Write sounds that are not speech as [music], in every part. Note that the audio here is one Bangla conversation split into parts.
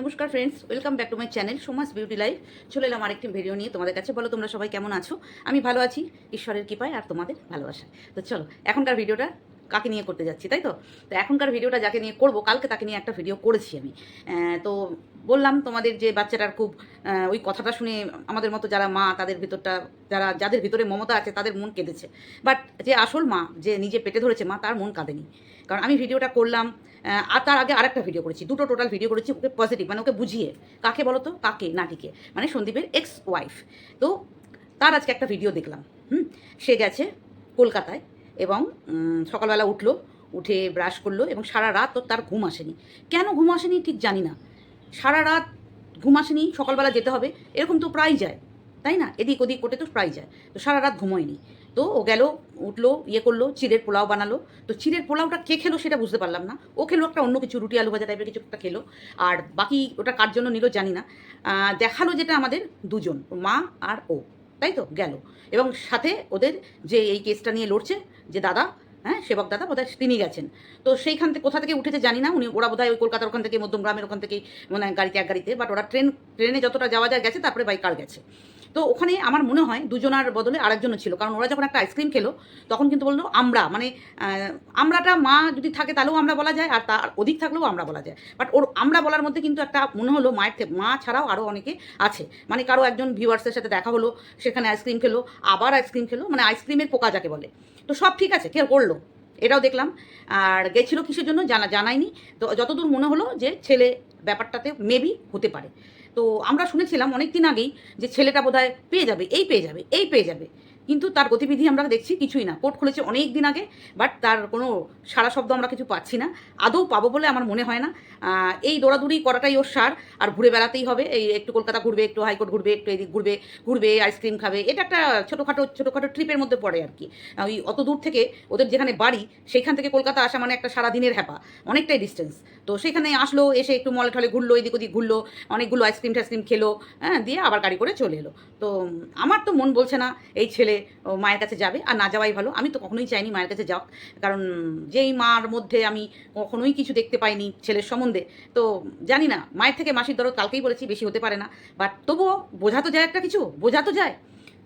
নমস্কার friends welcome back to my channel Soma's Beauty Life চলে এলাম আরেকটি ভিডিও নিয়ে, তোমাদের কাছে বলো তোমরা সবাই কেমন আছো? আমি ভালো আছি, ঈশ্বরের কৃপায় আর তোমাদের ভালোবাসা তো চলো, এখনকার ভিডিওটা কাকে নিয়ে করতে যাচ্ছি, তাই তো? তো এখনকার ভিডিওটা যাকে নিয়ে করব, কালকে তাকে নিয়ে একটা ভিডিও করেছি আমি। তো বললাম তোমাদের যে বাচ্চাটার খুব ওই কথাটা শুনে আমাদের মতো যারা মা, তাদের ভিতরটা, যারা, যাদের ভিতরে মমতা আছে, তাদের মন কেঁদেছে। বাট যে আসল মা, যে নিজে পেটে ধরেছে মা, তার মন কাঁদেনি। কারণ আমি ভিডিওটা করলাম আর তার আগে আরেকটা ভিডিও করেছি, দুটো টোটাল ভিডিও করেছি, ওকে পজিটিভ মানে ওকে বুঝিয়ে। কাকে বলো তো কাকে? নাটিকে মানে সন্দীপের এক্স ওয়াইফ তো তার আজকে একটা ভিডিও দেখলাম, হুম? সে গেছে কলকাতায় এবং সকালবেলা উঠল, উঠে ব্রাশ করল এবং সারা রাত তো তার ঘুম আসেনি। কেন ঘুম আসেনি ঠিক জানি না। সারা রাত ঘুম আসেনি, সকালবেলা যেতে হবে, এরকম তো প্রায় যায়, তাই না? এদিক ওদিক কোটে তো প্রায় যায়। তো সারা রাত ঘুমোয়নি। তো ও গেল, উঠল ইয়ে করল, চিড়ের পোলাও বানালো। তো চিড়ের পোলাওটা কে খেলো সেটা বুঝতে পারলাম না। ও খেলো একটা অন্য কিছু, রুটি, আলু ভাজা টাইপের কিছু একটা খেলো। আর বাকি ওটা কার জন্য নিল জানি না। দেখাল যেটা আমাদের দুজন, মা আর ও। তাই তো? গেল। এবং সাথে ওদের যে এই কেসটা নিয়ে লড়ছে, যে দাদা হ্যাঁ সেবক দাদা, বোধহয় তিনি গেছেন। তো সেইখান থেকে কোথা থেকে উঠেছে জানি না, উনি, ওরা বোধহয় ওই কলকাতার ওখান থেকে মধ্যমগ্রামের ওখান থেকে মানে গাড়িতে, এক গাড়িতে বাট ওরা ট্রেন, ট্রেনে যতটা যাওয়া যায় গেছে, তারপরে বাই কার গেছে। তো ওখানে আমার মনে হয় দুজনার বদলে আরেকজনও ছিল। কারণ ওরা যখন একটা আইসক্রিম খেলো, তখন কিন্তু বলল আমরা মানে আমরাটা মা যদি থাকে তাহলেও আমরা বলা যায়, আর তার অধিক থাকলেও আমরা বলা যায়। বাট ওর আমরা বলার মধ্যে কিন্তু একটা মনে হলো মায়ের থেকে মা ছাড়াও আরও অনেকে আছে। মানে কারও একজন ভিউয়ার্সের সাথে দেখা হলো, সেখানে আইসক্রিম খেলো, আবার আইসক্রিম খেলো মানে আইসক্রিমের পোকা যাকে বলে। তো সব ঠিক আছে, কেউ করল, এটাও দেখলাম। আর গেছিল কিসের জন্য জানা জানায়নি তো যতদূর মনে হলো যে ছেলে, ব্যাপারটাতে মেবি হতে পারে। তো আমরা শুনেছিলাম অনেক দিন আগেই যে ছেলেটা বোধহয় পেয়ে যাবে, এই পেয়ে যাবে, এই পেয়ে যাবে। কিন্তু তার গতিবিধি আমরা দেখছি কিছুই না। কোর্ট খুলেছে অনেক দিন আগে, বাট তার কোনো সারা শব্দ আমরা কিছু পাচ্ছি না। আদৌ পাবো বলে আমার মনে হয় না। এই দৌড়াদৌড়ি করাটাই ওর সার, আর ঘুরে বেড়াতেই হবে। এই একটু কলকাতা ঘুরবে, একটু হাইকোর্ট ঘুরবে, একটু এদিক ঘুরবে ঘুরবে, আইসক্রিম খাবে। এটা একটা ছোটোখাটো ছোটোখাটো ট্রিপের মধ্যে পড়ে আর কি। ওই অত দূর থেকে ওদের যেখানে বাড়ি, সেইখান থেকে কলকাতা আসা মানে একটা সারা দিনের হ্যাপা। অনেকটাই ডিস্টেন্স তো সেখানে আসলো, এসে একটু মলে টলে ঘুরলো, এদিক ওদিক ঘুরলো, অনেকগুলো আইসক্রিম টাইসক্রিম খেলো হ্যাঁ দিয়ে আবার গাড়ি করে চলে এলো। তো আমার তো মন বলছে না, এই ছেলে ও, মায়ের কাছে যাবে। আর না যাওয়াই ভালো। আমি তো কখনোই চাইনি মায়ের কাছে যাও কারণ যেই মার মধ্যে আমি কখনোই কিছু দেখতে পাইনি ছেলের সম্বন্ধে তো জানি না। মায়ের থেকে মাসির দরদ কালকেই বলেছি বেশি হতে পারে না। বাট তবুও বোঝা তো যায় একটা কিছু বোঝা তো যায়।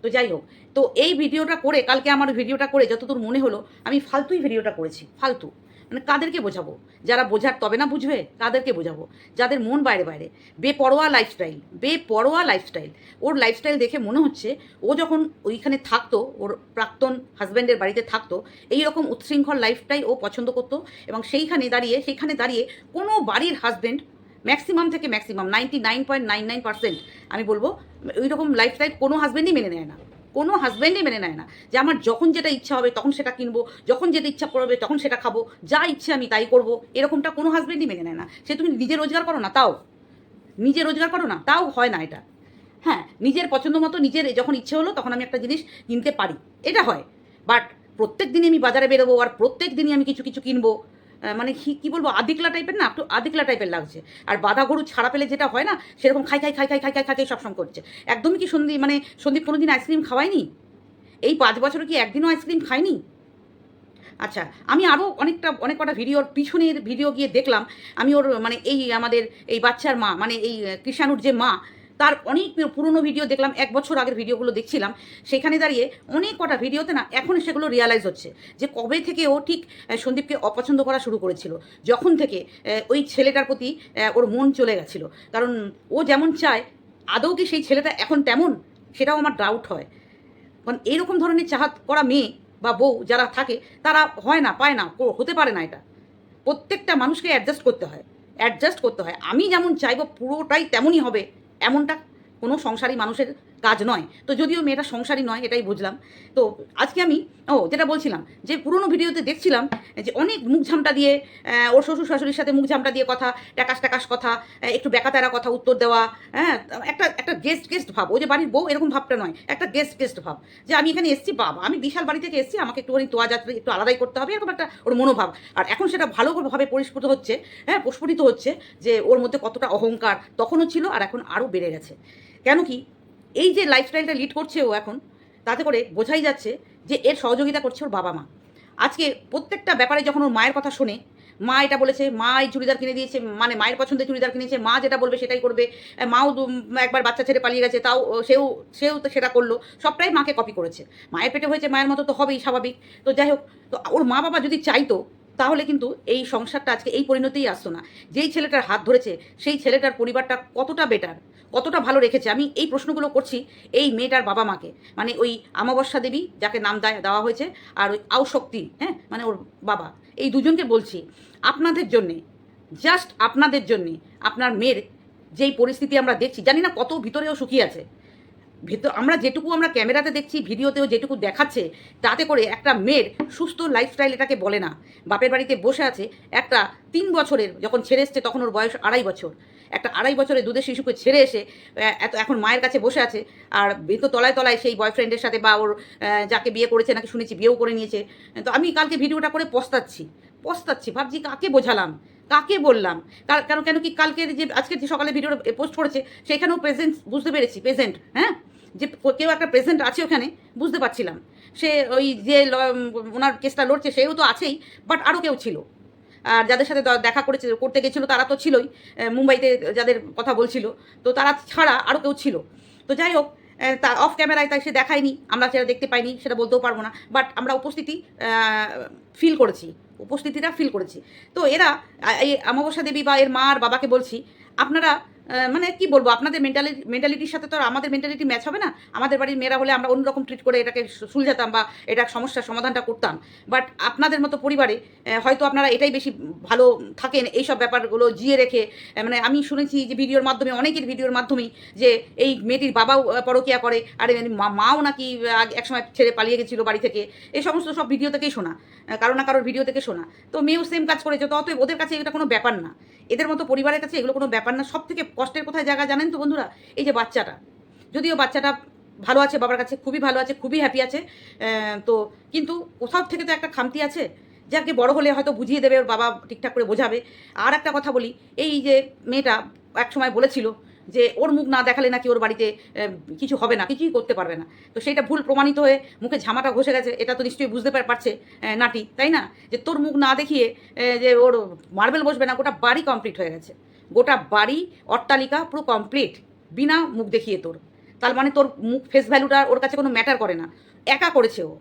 তো যাই হোক তো এই ভিডিওটা করে কালকে আমার ভিডিওটা করে যতদূর মনে হলো আমি ফালতুই ভিডিওটা করেছি ফালতু। মানে কাদেরকে বোঝাবো? যারা বোঝার তবে না বুঝবে, কাদেরকে বোঝাবো? যাদের মন বাইরে বাইরে, বেপরোয়া লাইফস্টাইল বেপরোয়া লাইফস্টাইল ওর লাইফস্টাইল দেখে মনে হচ্ছে ও যখন ওইখানে থাকতো, ওর প্রাক্তন হাজব্যান্ডের বাড়িতে থাকতো এই রকম উচ্ছৃঙ্খল লাইফটাই ও পছন্দ করতো এবং সেইখানে দাঁড়িয়ে সেইখানে দাঁড়িয়ে কোনো বাড়ির হাজব্যান্ড ম্যাক্সিমাম থেকে maximum ninety nine point nine nine percent আমি বলব ওই রকম লাইফস্টাইল কোনো হাজব্যান্ডই মেনে নেয় না। কোনো হাজব্যান্ডই মেনে নেয় না যে আমার যখন যেটা ইচ্ছা হবে তখন সেটা কিনবো, যখন যেটা ইচ্ছা করবে তখন সেটা খাব, যা ইচ্ছে আমি তাই করব, এরকমটা কোনো হাজব্যান্ডই মেনে নেয় না। সে তুমি নিজে রোজগার করো না, তাও। নিজে রোজগার করো না, তাও হয় না এটা। হ্যাঁ নিজের পছন্দ মতো নিজের যখন ইচ্ছে হলো তখন আমি একটা জিনিস কিনতে পারি, এটা হয়। বাট প্রত্যেক দিনই আমি বাজারে বেরোবো আর প্রত্যেক দিনই আমি কিছু কিছু কিনবো। মানে কি বলব, আদিকলা টাইপের না, একটু আদিকলা টাইপের লাগছে। আর বাধা গরু ছাড়া পেলে যেটা হয় না, সেরকম খাই খাই খাই খাই খাই খাই খাই খাই, সবসময় করছে। একদমই কি সন্দীপ মানে সন্দীপ কোনো দিন আইসক্রিম খাওয়ায়নি? এই পাঁচ বছরে কি একদিনও আইসক্রিম খায়নি? আচ্ছা আমি আরও অনেকটা, অনেক কটা ভিডিওর পিছনের ভিডিও গিয়ে দেখলাম। আমি ওর মানে এই আমাদের এই বাচ্চার মা মানে এই কৃষাণুর যে মা তার অনেক পুরনো ভিডিও দেখলাম, এক বছর আগের ভিডিওগুলো দেখছিলাম, সেখানে দাঁড়িয়ে অনেক কটা ভিডিওতে না এখন সেগুলো রিয়ালাইজ হচ্ছে যে কবে থেকে ও ঠিক সন্দীপকে অপছন্দ করা শুরু করেছিল, যখন থেকে ওই ছেলেটার প্রতি ওর মন চলে গেছিল। কারণ ও যেমন চায়, আদৌ কি সেই ছেলেটা এখন তেমন? সেটাও আমার ডাউট হয়। কারণ এইরকম ধরনের চাহাত করা মেয়ে বা বউ যারা থাকে, তারা হয় না, পায় না হতে পারে না এটা। প্রত্যেকটা মানুষকে অ্যাডজাস্ট করতে হয় অ্যাডজাস্ট করতে হয়। আমি যেমন চাইব পুরোটাই তেমনই হবে। এমনটা কোনো সংসারী মানুষের কাজ নয়। তো যদিও মেয়েটা সংসারী নয়, এটাই বুঝলাম। তো আজকে আমি, ও, যেটা বলছিলাম, যে পুরোনো ভিডিওতে দেখছিলাম যে অনেক মুখ ঝামটা দিয়ে ওর শ্বশুর শাশুড়ির সাথে মুখ ঝামটা দিয়ে কথা, ট্যাকাস ট্যাকাস কথা একটু বেকাতেরা কথা উত্তর দেওয়া হ্যাঁ একটা একটা গেস্ট গেস্ট ভাব। ও যে বাড়ির বউ এরকম ভাবটা নয়, একটা গেস্ট গেস্ট ভাব। যে আমি এখানে এসেছি, বাবা, আমি বিশাল বাড়ি থেকে এসেছি, আমাকে একটুখানি তোয়া যাত্রা, একটু আলাদাই করতে হবে, এরকম একটা ওর মনোভাব। আর এখন সেটা ভালোভাবে পরিস্ফুট হচ্ছে হ্যাঁ প্রস্ফুটিত হচ্ছে যে ওর মধ্যে কতটা অহংকার তখনও ছিল আর এখন আরও বেড়ে গেছে। কেন কি? এই যে লাইফস্টাইলটা লিড করছে ও এখন, তাতে করে বোঝাই যাচ্ছে যে এর সহযোগিতা করছে ওর বাবা মা। আজকে প্রত্যেকটা ব্যাপারে যখন ওর মায়ের কথা শোনে, মা এটা বলেছে, মা এই চুড়িদার কিনে দিয়েছে মানে মায়ের পছন্দের চুড়িদার কিনেছে, মা যেটা বলবে সেটাই করবে মাও একবার বাচ্চা ছেড়ে পালিয়ে গেছে, তাও সেও সেও তো সেটা করল, সবটাই মাকে কপি করেছে। মায়ের পেটে হয়েছে, মায়ের মতো তো হবেই স্বাভাবিক। তো যাই হোক, তো ওর মা বাবা যদি চাইতো তাহলে কিন্তু এই সংসারটা আজকে এই পরিণতিই আসতো না। যেই ছেলেটার হাত ধরেছে, সেই ছেলেটার পরিবারটা কতটা বেটার কতটা ভালো রেখেছে? আমি এই প্রশ্নগুলো করছি এই মেয়েটার বাবা মাকে। মানে ওই আমাবস্যা দেবী যাকে নাম দেয়- দেওয়া হয়েছে, আর ওই আউশক্তি হ্যাঁ? মানে ওর বাবা। এই দুজনকে বলছি, আপনাদের জন্যে জাস্ট আপনাদের জন্যে আপনার মেয়ের যেই পরিস্থিতি আমরা দেখছি, জানি না কত ভিতরেও সুখী আছে। ভেতর আমরা যেটুকু আমরা ক্যামেরাতে দেখছি, ভিডিওতেও যেটুকু দেখাচ্ছে, তাতে করে একটা মেয়ের সুস্থ লাইফস্টাইল এটাকে বলে না। বাপের বাড়িতে বসে আছে একটা তিন বছরের, যখন ছেড়ে এসছে তখন ওর বয়স আড়াই বছর। একটা আড়াই বছরের দুধের শিশুকে ছেড়ে এসে এত এখন মায়ের কাছে বসে আছে, আর তো তলায় তলায় সেই বয়ফ্রেন্ডের সাথে বা ওর যাকে বিয়ে করেছে নাকি শুনেছি, বিয়েও করে নিয়েছে। তো আমি কালকে ভিডিওটা করে পস্তাচ্ছি। পস্তাচ্ছি, ভাবছি কাকে বোঝালাম? কাকে বললাম? কার- কেন কেন কি কালকের যে, আজকে যে সকালে ভিডিওটা পোস্ট করেছে, সেখানেও প্রেজেন্ট বুঝতে পেরেছি প্রেজেন্ট হ্যাঁ? যে কেউ একটা প্রেজেন্ট আছে ওখানে, বুঝতে পারছিলাম। সে ওই যে ওনার কেসটা লড়ছে, সেও তো আছেই বাট আরও কেউ ছিল। আর যাদের সাথে দেখা করেছে, করতে গেছিল, তারা তো ছিলই মুম্বাইতে যাদের কথা বলছিল, তো তারা ছাড়া আরও কেউ ছিল। তো যাই হোক তা অফ ক্যামেরায় তাই সে দেখায়নি, আমরা সেটা দেখতে পাইনি, সেটা বলতেও পারব না বাট আমরা উপস্থিতি ফিল করেছি। উপস্থিতিটা ফিল করেছি। তো এরা এই অমাবস্যা দেবী বা এর মা আর বাবাকে বলছি, আপনারা মানে কি বলব, আপনাদের মেন্টালিটি মেন্টালিটির সাথে তো আর আমাদের মেন্টালিটি ম্যাচ হবে না। আমাদের বাড়ির মেয়েরা হলে আমরা অন্যরকম ট্রিট করে এটাকে সুলঝাতাম বা এটা সমস্যার সমাধানটা করতাম। বাট আপনাদের মতো পরিবারে হয়তো আপনারা এটাই বেশি ভালো থাকেন এইসব ব্যাপারগুলো জিয়ে রেখে। মানে আমি শুনেছি যে ভিডিওর মাধ্যমে, অনেকের ভিডিওর মাধ্যমেই যে এই মেয়েটির বাবাও পরকীয়া করে, আর এর মা- মাও নাকি একসময় ছেড়ে পালিয়ে গেছিল বাড়ি থেকে। এই সমস্ত সব ভিডিও থেকেই শোনা কারও না কারোর ভিডিও থেকে শোনা। তো মেয়েও সেম কাজ করেছে, তো অতএব ওদের কাছে এটা কোনো ব্যাপার না। এদের মতো পরিবারের কাছে এগুলো কোনো ব্যাপার না। সব থেকে কষ্টের কোথায় জায়গা জানেন তো বন্ধুরা? এই যে বাচ্চাটা। যদিও বাচ্চাটা ভালো আছে, বাবার কাছে খুবই ভালো আছে, খুবই হ্যাপি আছে তো কিন্তু কোথাও থেকে তো একটা খামতি আছে। যাকে বড় হলে হয়তো বুঝিয়ে দেবে, ওর বাবা ঠিকঠাক করে বোঝাবে। আর একটা কথা বলি, এই যে মেয়েটা এক সময় বলেছিল যে ওর মুখ না দেখালে নাকি ওর বাড়িতে কিছু হবে না, কিছুই করতে পারবে না। তো সেটা ভুল প্রমাণিত হয়ে মুখে ঝামাটা ঘষে গেছে, এটা তো নিশ্চয়ই বুঝতে পার- পারছে নাটি তাই না? যে তোর মুখ না দেখিয়ে যে ওর মার্বেল বসবে না, গোটা বাড়ি কমপ্লিট হয়ে গেছে। গোটা বাড়ি, অট্টালিকা পুরো কমপ্লিট বিনা মুখ দেখিয়ে তোর। তার মানে তোর মুখ ফেস ভ্যালুটা ওর কাছে কোনো ম্যাটার করে না। একা করেছে ও।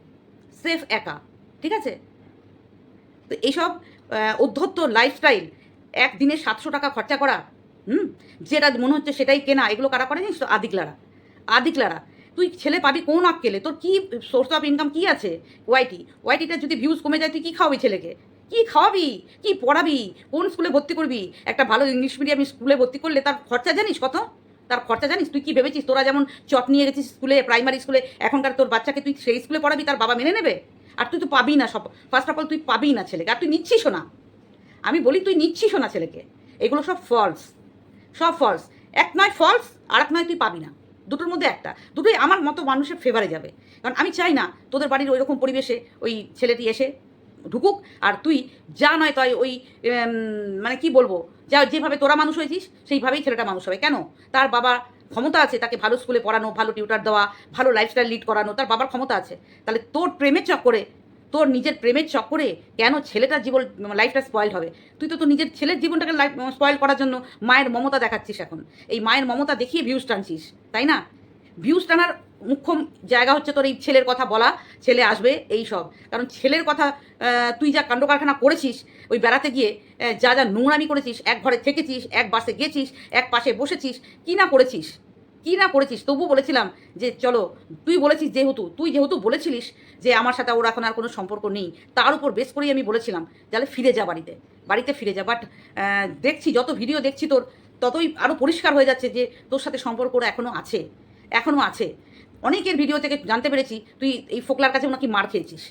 সেফ একা, ঠিক আছে? তো এইসব উদ্ধত্ত লাইফস্টাইল একদিনে সাতশো টাকা খরচা করা হুম? যেটা মনে হচ্ছে সেটাই কেনা, এগুলো কারা করে জানিস তো? আদিকলারা আদিকলারা তুই ছেলে পাবি কোন আক্কেলে? তোর কী সোর্স অফ ইনকাম কী আছে? ওয়াইটি ওয়াইটিটা যদি ভিউজ কমে যায়, তুই কী খাওয়াবি ছেলেকে? কি খাওয়াবি? কি পড়াবি? কোন স্কুলে ভর্তি করবি? একটা ভালো ইংলিশ মিডিয়াম স্কুলে ভর্তি করলে তার খরচা জানিস কত? তার খরচা জানিস? তুই কি ভেবেছিস তোরা যেমন চট নিয়ে গেছিস স্কুলে প্রাইমারি স্কুলে এখনকার তোর বাচ্চাকে তুই সেই স্কুলে পড়াবি, তার বাবা মেনে নেবে? আর তুই তো পাবি না সব ফার্স্ট অফ অল তুই পাবি না ছেলেকে, আর তুই নিচ্ছিসও না। আমি বলি তুই নিচ্ছিসও না ছেলেকে। এগুলো সব ফলস সব ফলস এক নয় ফলস আর এক নয় তুই পাবি না। দুটোর মধ্যে একটা। দুটোই আমার মতো মানুষের ফেভারে যাবে। কারণ আমি চাই না তোদের বাড়ির ওই রকম পরিবেশে ওই ছেলেটি এসে ঢুকুক, আর তুই যা নয় তাই ওই মানে কি বলব, যা যেভাবে তোরা মানুষ হয়েছিস, সেইভাবেই ছেলেটা মানুষ হবে। কেন? তার বাবা ক্ষমতা আছে তাকে ভালো স্কুলে পড়ানো, ভালো টিউটার দেওয়া, ভালো লাইফস্টাইল লিড করানো, তার বাবার ক্ষমতা আছে। তাহলে তোর প্রেমের চক্করে তোর নিজের প্রেমের চক্করে কেন ছেলেটার জীবন লাইফটা স্পয়েল হবে? তুই তো তোর নিজের ছেলের জীবনটাকে লাইফ স্পয়েল করার জন্য মায়ের মমতা দেখাচ্ছিস এখন। এই মায়ের মমতা দেখিয়ে ভিউজ টানছিস, তাই না? ভিউজ টানার মুখ্যম জায়গা হচ্ছে তোর এই ছেলের কথা বলা, ছেলে আসবে, এই সব। কারণ ছেলের কথা তুই যা কাণ্ড কারখানা করেছিস, ওই বেড়াতে গিয়ে যা যা নোংরামি করেছিস, এক ঘরে থেকেছিস, এক বাসে গেছিস, এক পাশে বসেছিস, কি না করেছিস? কি না করেছিস? তবু বলেছিলাম যে, চলো, তুই বলেছিস যেহেতু, তুই যেহেতু বলেছিলিস যে, আমার সাথে ওর এখন আর কোনো সম্পর্ক নেই, তার উপর বেশ করেই আমি বলেছিলাম, তাহলে ফিরে যা বাড়িতে বাড়িতে ফিরে যা। বাট দেখছি, যত ভিডিও দেখছি তোর, ততই আরও পরিষ্কার হয়ে যাচ্ছে যে, তোর সাথে সম্পর্ক ওর এখনও আছে এখনও আছে। অনেকের ভিডিও থেকে জানতে পেরেছি, তুই এই ফোকলার কাছেও নাকি মার খেয়েছিস,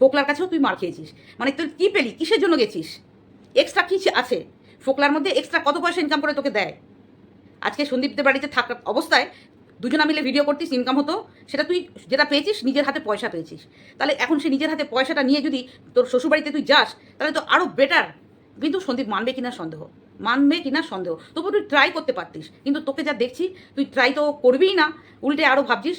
ফোকলার কাছেও তুই মার খেয়েছিস। মানে তুই কী পেলি? কিসের জন্য গেছিস? এক্সট্রা কী আছে? ফোকলার মধ্যে এক্সট্রা কত পয়সা ইনকাম করে তোকে দেয়? আজকে সন্দীপদের বাড়িতে থাকা অবস্থায় দুজনা মিলে ভিডিও করতিস ইনকাম হতো, সেটা তুই যেটা পেয়েছিস, নিজের হাতে পয়সা পেয়েছিস। তাহলে এখন সে নিজের হাতে পয়সাটা নিয়ে যদি তোর শ্বশুরবাড়িতে তুই যাস, তাহলে তো আরও বেটার কিন্তু সন্দীপ মানবে কিনা সন্দেহ? মানবে কিনা সন্দেহ? তবু তুই ট্রাই করতে পারতিস। কিন্তু তোকে যা দেখছি, তুই ট্রাই তো করবিই না। উল্টে আরও ভাবছিস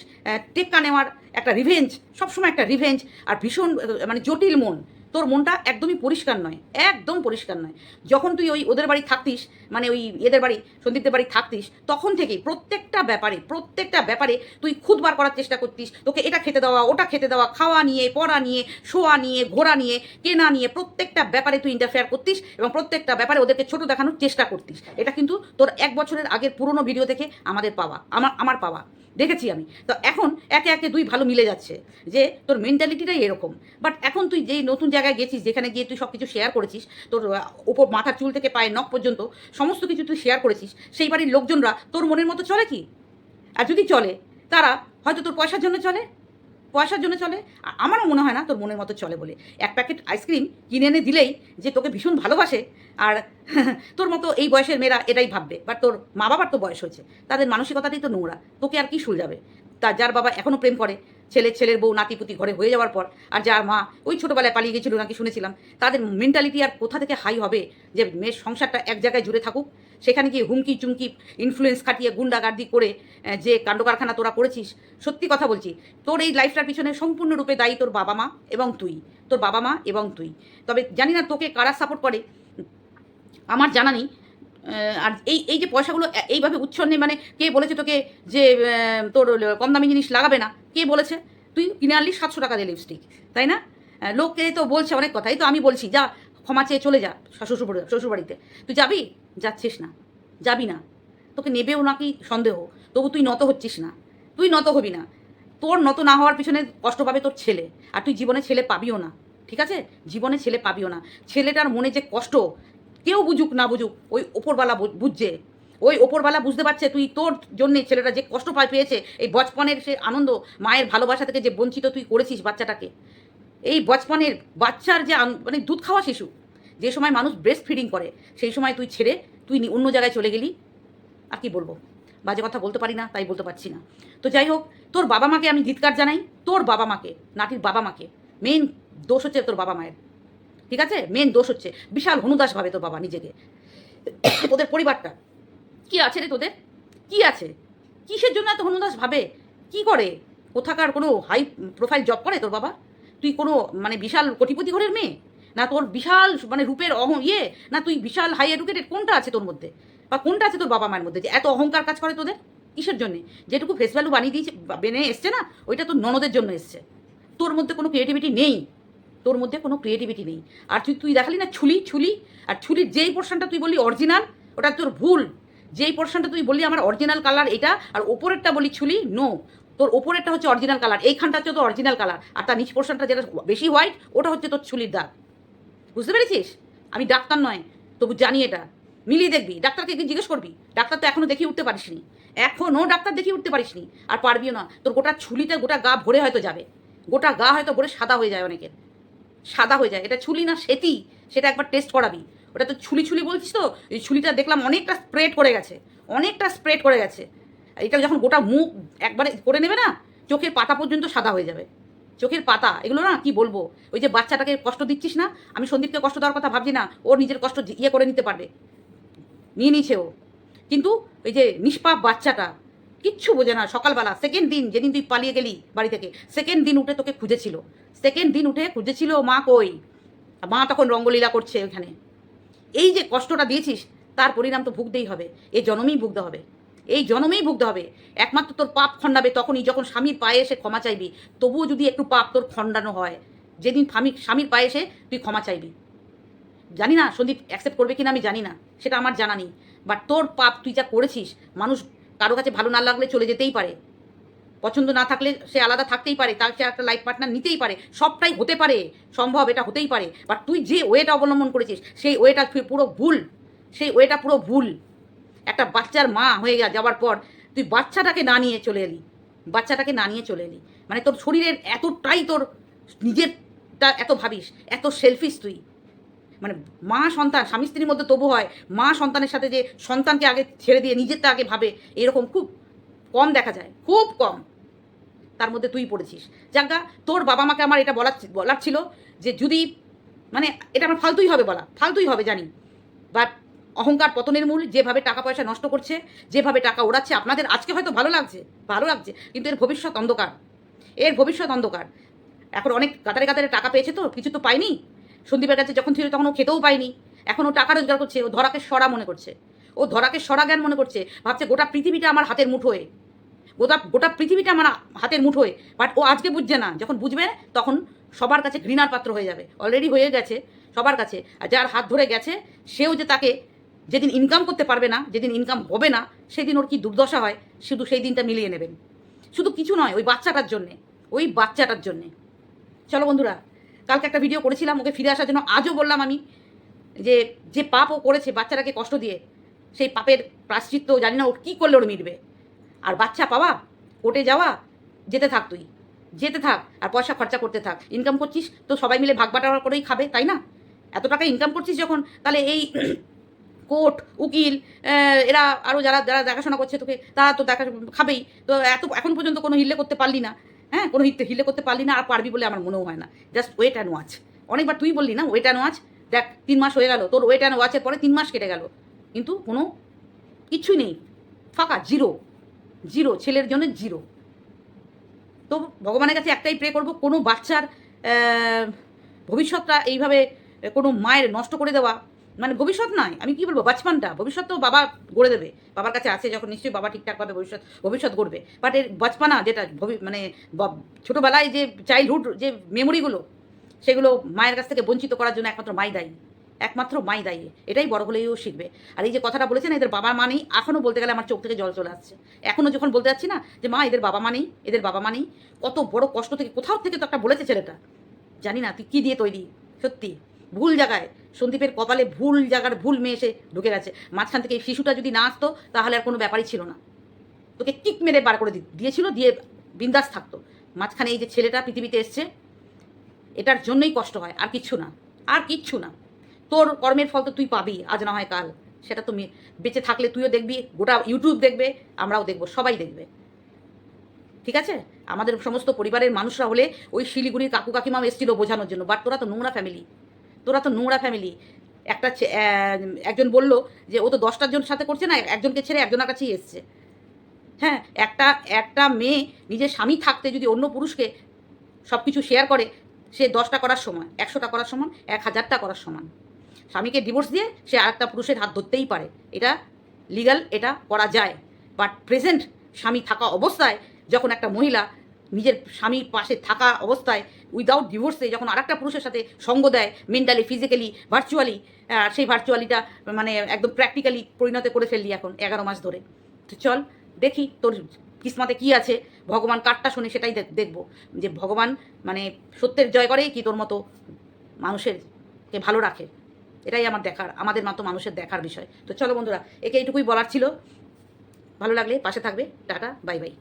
টেক্কা নেওয়ার একটা রিভেঞ্জ সবসময় একটা রিভেঞ্জ আর ভীষণ মানে জটিল মন। তোর মনটা একদমই পরিষ্কার নয়, একদম পরিষ্কার নয়। যখন তুই ওই ওদের বাড়ি থাকতিস মানে ওই এদের বাড়ি, সন্দীপদের বাড়ি থাকতিস, তখন থেকেই প্রত্যেকটা ব্যাপারে প্রত্যেকটা ব্যাপারে তুই খুদ বার করার চেষ্টা করতিস। তোকে এটা খেতে দেওয়া, ওটা খেতে দেওয়া, খাওয়া নিয়ে, পড়া নিয়ে, শোয়া নিয়ে, ঘোরা নিয়ে, কেনা নিয়ে, প্রত্যেকটা ব্যাপারে তুই ইন্টারফেয়ার করতিস এবং প্রত্যেকটা ব্যাপারে ওদেরকে ছোট দেখানোর চেষ্টা করতিস। এটা কিন্তু তোর এক বছরের আগের পুরনো ভিডিও থেকে আমাদের পাওয়া, আমার আমার পাওয়া। দেখেছি আমি। তো এখন একে একে দুই ভালো মিলে যাচ্ছে যে তোর মেন্টালিটিটাই এরকম। বাট এখন তুই যেই নতুন জায়গায় গেছিস, যেখানে গিয়ে তুই সব কিছু শেয়ার করেছিস, তোর ওপর মাথার চুল থেকে পায়ে নখ পর্যন্ত সমস্ত কিছু তুই শেয়ার করেছিস, সেই বাড়ির লোকজনরা তোর মনের মতো চলে কি? আর যদি চলে, তারা হয়তো তোর পয়সার জন্য চলে? পয়সার জন্য চলে। আ- আমারও মনে হয় না, তোর মনের মতো চলে বলে। এক প্যাকেট আইসক্রিম কিনে এনে দিলেই যে তোকে ভীষণ ভালোবাসে, আর [laughs] তোর মতো এই বয়সের মেয়েরা এটাই ভাববে। বাট তোর মা বাবার তো বয়স হয়েছে, তাদের মানসিকতাটাই তো নোংরা। তোকে আর কি যাবে? তার যার বাবা এখনও প্রেম করে, ছেলে ছেলের বউ, নাতিপুতি ঘরে হয়ে যাওয়ার পর, আর যার মা ওই ছোটোবেলায় পালিয়ে গেছিল নাকি শুনেছিলাম, তাদের মেন্টালিটি আর কোথা থেকে হাই হবে? যে মেয়ের সংসারটা এক জায়গায় জুড়ে থাকুক সেখানে গিয়ে হুমকি চুমকি ইনফ্লুয়েন্স খাটিয়ে গুন্ডাগার্দি করে যে কাণ্ড কারখানা তোরা করেছিস সত্যি কথা বলছি তোর এই লাইফটার পিছনে সম্পূর্ণরূপে দায়ী তোর বাবা মা এবং তুই তোর বাবা মা এবং তুই। তবে জানি না তোকে কারা সাপোর্ট করে আমার জানা নেই আর এই এই যে পয়সাগুলো এইভাবে উচ্ছন্নে মানে কে বলেছে তোকে যে তোর কম দামি জিনিস লাগাবে না কে বলেছে? তুই কিনে আনলি সাতশো টাকা দিয়ে লিপস্টিক তাই না? আহ, লোকে তো বলছে অনেক কথাই তো আমি বলছি যা ক্ষমা চেয়ে চলে যা শ্বশুর শ্বশুরবাড়িতে। তুই যাবি? যাচ্ছিস না, যাবি না। তোকে নেবেও নাকি সন্দেহ, তবু তুই নত হচ্ছিস না। তুই নত হবি না। তোর নত না হওয়ার পিছনে কষ্ট পাবে তোর ছেলে, আর তুই জীবনে ছেলে পাবিও না, ঠিক আছে? জীবনে ছেলে পাবিও না। ছেলেটার মনে যে কষ্ট, কেউ বুঝুক না বুঝুক, ওই ওপরওয়ালা বুঝছে। ওই ওপরওয়ালা বুঝতে পারছে তুই তোর জন্যে ছেলেটা যে কষ্ট পায় পেয়েছে, এই বচপনের সে আনন্দ, মায়ের ভালোবাসা থেকে যে বঞ্চিত তুই করেছিস বাচ্চাটাকে। এই বচপনের বাচ্চার যে মানে দুধ খাওয়া শিশু যে সময় মানুষ ব্রেস্ট ফিডিং করে, সেই সময় তুই ছেড়ে, তুই অন্য জায়গায় চলে গেলি, আর কি বলব? বাজে কথা বলতে পারি না, তাই বলতে পারছি না। তো যাই হোক, তোর বাবা মাকে আমি ধিৎকার জানাই, তোর বাবা মাকে, নাতির বাবা মাকে। মেন দোষ হচ্ছে তোর বাবা মায়ের। ঠিক আছে? মেন দোষ হচ্ছে, বিশাল হনুদাস ভাবে তোর বাবা নিজেকে। তোদের পরিবারটা, কি আছে রে তোদের? কি আছে? কিসের জন্য এত হনুদাস ভাবে? কি করে? কোথাকার কোনো হাই প্রোফাইল জব করে তোর বাবা? তুই কোনো মানে বিশাল কোটিপতি ঘরের মেয়ে? না তোর বিশাল মানে রূপের অহ ইয়ে না তুই বিশাল হাই এডুকেটেড কোনটা আছে তোর মধ্যে? বা কোনটা আছে তোর বাবা মায়ের মধ্যে? যে এত অহংকার কাজ করে তোদের? কিসের জন্যে? যেটুকু ফেস ভ্যালু বানিয়ে দিয়েছে বেনে এসছে না, ওইটা তোর ননদের জন্য এসছে। তোর মধ্যে কোনো ক্রিয়েটিভিটি নেই। তোর মধ্যে কোনো ক্রিয়েটিভিটি নেই। আর তুই তুই দেখালি না ছুলি ছুলি? আর ছুলির যেই পোর্শনটা তুই বললি অরিজিনাল ওটা তোর ভুল। যেই পোর্শনটা তুই বললি আমার অরিজিনাল কালার এটা, আর ওপরেরটা বলি ছুলি নো তোর ওপরেরটা হচ্ছে অরিজিনাল কালার এইখানটা হচ্ছে তোর অরিজিনাল কালার আর তার নিচ পোর্শনটা যেটা বেশি হোয়াইট ওটা হচ্ছে তোর ছুলির দাগ। বুঝতে পেরেছিস? আমি ডাক্তার নয়, তবু জানি এটা। মিলিয়ে দেখবি, ডাক্তারকে জিজ্ঞেস করবি। ডাক্তার তো এখনও দেখিয়ে উঠতে পারিসনি। এখনও ডাক্তার দেখিয়ে উঠতে পারিসনি। আর পারবিও না। তোর গোটা ছুলিতে গোটা গা ভরে হয়তো যাবে। গোটা গা হয়তো ভরে সাদা হয়ে যায় অনেকের। সাদা হয়ে যায়। এটা ছুলি না, সেতি। সেটা একবার টেস্ট করাবি। ওটা তো ছুলি ছুলি বলছিস তো? এই ছুলিটা দেখলাম অনেকটা স্প্রেড করে গেছে। অনেকটা স্প্রেড করে গেছে। এটা যখন গোটা মুখ একবারে করে নেবে না, চোখের পাতা পর্যন্ত সাদা হয়ে যাবে। চোখের পাতা, এগুলো না কি বলব? ওই যে বাচ্চাটাকে কষ্ট দিচ্ছিস না? আমি সন্দীপকে কষ্ট দেওয়ার কথা ভাবছি না, ওর নিজের কষ্ট ইয়ে করে নিতে পারবে। নিয়ে নিয়েছে ও। কিন্তু ওই যে নিষ্পাপ বাচ্চাটা, কিচ্ছু বোঝে না সকালবেলা। সেকেন্ড দিন, যেদিন তুই পালিয়ে গেলি বাড়ি থেকে সেকেন্ড দিন উঠে তোকে খুঁজেছিল। সেকেন্ড দিন উঠে খুঁজেছিল মা কই? মা তখন রঙ্গলীলা করছে ওখানে এই যে কষ্টটা দিয়েছিস, তার পরিণাম তো ভুগতেই হবে। এ জনমেই ভুগতে হবে। এই জনমেই ভুগতে হবে। একমাত্র তোর পাপ খণ্ডাবে তখনই যখন স্বামীর পায়ে এসে ক্ষমা চাইবি, তবুও যদি একটু পাপ তোর খণ্ডানো হয়, যেদিন স্বামী স্বামীর পায়ে এসে তুই ক্ষমা চাইবি। জানি না সন্দীপ অ্যাকসেপ্ট করবে কিনা আমি জানি না, সেটা আমার জানা নেই। বাট তোর পাপ তুই যা করেছিস, মানুষ কারও কাছে ভালো না লাগলে চলে যেতেই পারে। পছন্দ না থাকলে সে আলাদা থাকতেই পারে, তার সে একটা লাইফ পার্টনার নিতেই পারে। সবটাই হতে পারে, সম্ভব এটা হতেই পারে। বাট তুই যে ওয়েটা অবলম্বন করেছিস, সেই ওয়েটা পুরো ভুল, সেই ওয়েটা পুরো ভুল। একটা বাচ্চার মা হয়ে গেছে যাওয়ার পর তুই বাচ্চাটাকে না নিয়ে চলে এলি। বাচ্চাটাকে না নিয়ে চলে এলি। মানে তোর শরীরের এতটাই তোর নিজেরটা এত ভাবিস, এত সেলফিস তুই। মানে মা সন্তান, স্বামী স্ত্রীর মধ্যে তবু হয়, মা সন্তানের সাথে যে সন্তানকে আগে ছেড়ে দিয়ে নিজেরটা আগে ভাবে, এরকম খুব কম দেখা যায়, খুব কম। তার মধ্যে তুই পড়েছিস। যাজ্ঞা তোর বাবা মাকে আমার এটা বলার বলার ছিল যে যদি মানে এটা আমার ফালতুই হবে বলা, ফালতুই হবে জানি। বাট অহংকার পতনের মূল যেভাবে টাকা পয়সা নষ্ট করছে, যেভাবে টাকা ওড়াচ্ছে, আপনাদের আজকে হয়তো ভালো লাগছে ভালো লাগছে, কিন্তু এর ভবিষ্যৎ অন্ধকার। এর ভবিষ্যৎ অন্ধকার। এখন অনেক কাতারে কাতারে টাকা পেয়েছে তো, কিছু তো পায়নি। সন্দীপের কাছে যখন ছিল তখন ও খেতেও পায়নি। এখন ও টাকা রোজগার করছে, ও ধরাকে সরা মনে করছে। ও ধরাকে সরা জ্ঞান মনে করছে, ভাবছে গোটা পৃথিবীটা আমার হাতের মুঠোয় গোটা গোটা পৃথিবীটা আমার হাতের মুঠোয় বাট ও আজকে বুঝছে না, যখন বুঝবে, তখন সবার কাছে ঘৃণার পাত্র হয়ে যাবে। অলরেডি হয়ে গেছে সবার কাছে। আর যার হাত ধরে গেছে, সেও যে তাকে যেদিন ইনকাম করতে পারবে না, যেদিন ইনকাম হবে না, সেদিন ওর কি দুর্দশা হয়? শুধু সেই দিনটা মিলিয়ে নেবেন। শুধু কিছু নয়, ওই বাচ্চাটার জন্যে, ওই বাচ্চাটার জন্যে। চলো বন্ধুরা, কালকে একটা ভিডিও করেছিলাম, ওকে ফিরে আসার জন্য আজও বললাম আমি যে যে পাপ ও করেছে বাচ্চাটাকে কষ্ট দিয়ে, সেই পাপের প্রাশ্চিত্য জানি না ও কী করলে ওর মিটবে। আর বাচ্চা পাওয়া, কোর্টে যাওয়া, যেতে থাক তুই। যেতে থাক, আর পয়সা খরচা করতে থাক। ইনকাম করছিস, তো সবাই মিলে ভাগ বাটোয়ারা করেই খাবে, তাই না? এত টাকা ইনকাম করছিস যখন, তাহলে এই কোর্ট, উকিল এরা আরও যারা যারা দেখাশোনা করছে তোকে, তারা তো দেখা খাবেই। তো এত, এখন পর্যন্ত কোনো হিলে করতে পারলি না। হ্যাঁ কোনো হিতে হিলে করতে পারলি না, আর পারবি বলে আমার মনেও হয় না। জাস্ট ওয়েট অ্যান্ড ওয়াচ অনেকবার তুই বললি না ওয়েট অ্যান্ড ওয়াচ দেখ, তিন মাস হয়ে গেল, তোর ওয়েট অ্যান্ড ওয়াচের পরে তিন মাস কেটে গেল। কিন্তু কোনো কিছুই নেই। ফাঁকা জিরো জিরো ছেলের জন্য জিরো তো ভগবানের কাছে একটাই প্রে করব, কোনো বাচ্চার ভবিষ্যৎটা এইভাবে কোনো মায়ের নষ্ট করে দেওয়া মানে ভবিষ্যৎ নয়। আমি কি বলব? বাচপানটা ভবিষ্যৎ তো বাবা গড়ে দেবে। বাবার কাছে আছে যখন নিশ্চয়ই বাবা ঠিকঠাকভাবে ভবিষ্যৎ ভবিষ্যৎ গড়বে। বাট এর বাচপানা যেটা মানে ছোটোবেলায় যে চাইল্ডহুড যে মেমোরিগুলো সেগুলো মায়ের কাছ থেকে বঞ্চিত করার জন্য একমাত্র মাই দায়ী। একমাত্র মাই দায়ী। এটাই বড় হলেও শিখবে। আর এই যে কথাটা বলেছেন, এদের বাবা মা নেই। এখনও বলতে গেলে আমার চোখ থেকে জল চলে আসছে। এখনও যখন বলতে যাচ্ছি না যে, মা, এদের বাবা মা নেই, এদের বাবা মা নেই। কত বড় কষ্ট থেকে, কোথাও থেকে তো একটা বলেছে ছেলেটা। জানি না, তুই কী দিয়ে তৈরি? সত্যি। ভুল জায়গায় সন্দীপের কপালে ভুল জায়গার ভুল মেয়ে এসে ঢুকে গেছে। মাঝখান থেকে এই শিশুটা যদি না আসতো, তাহলে আর কোনো ব্যাপারই ছিল না। তোকে কিক মেরে বার করে দিয়েছিল, দিয়ে বিন্দাস থাকতো। মাঝখানে এই যে ছেলেটা পৃথিবীতে এসছে, এটার জন্যই কষ্ট হয়, আর কিচ্ছু না। আর কিচ্ছু না। তোর কর্মের ফল তো তুই পাবি, আজ না হয় কাল। সেটা তুমি বেঁচে থাকলে তুইও দেখবি, গোটা ইউটিউব দেখবে, আমরাও দেখব, সবাই দেখবে। ঠিক আছে? আমাদের সমস্ত পরিবারের মানুষরা হলে ওই শিলিগুড়ির কাকু কাকিমাও এসেছিল বোঝানোর জন্য, বাট তোরা তো নোংরা ফ্যামিলি তোরা তো নোংরা ফ্যামিলি একটা একজন বলল যে, ও তো দশটার জন সাথে করছে না, একজনকে ছেড়ে একজনের কাছেই এসছে। হ্যাঁ একটা একটা মেয়ে নিজের স্বামী থাকতে যদি অন্য পুরুষকে সব কিছু শেয়ার করে, সে দশটা করার সময় একশোটা করার সমান, এক হাজারটা করার সমান। স্বামীকে ডিভোর্স দিয়ে সে আরেকটা পুরুষের হাত ধরতেই পারে। এটা লিগাল এটা করা যায়। বাট প্রেজেন্ট স্বামী থাকা অবস্থায় যখন একটা মহিলা নিজের স্বামীর পাশে থাকা অবস্থায় উইদাউট ডিভোর্সে যখন আরেকটা পুরুষের সাথে সঙ্গ দেয় মেন্টালি ফিজিক্যালি ভার্চুয়ালি আর সেই ভার্চুয়ালিটা মানে একদম প্র্যাকটিক্যালি পরিণত করে ফেললি এখন এগারো মাস ধরে। তো চল, দেখি তোর কিসমাতে কি আছে। ভগবান কারটা শুনে সেটাই দেখ- দেখব। যে ভগবান মানে সত্যের জয় করে কি তোর মতো মানুষের কে ভালো রাখে। এটাই আমার দেখার, আমাদের মতো মানুষের দেখার বিষয়। তো চলো বন্ধুরা, একে এইটুকুই বলার ছিল। ভালো লাগলে পাশে থাকবে। Tata, bye bye.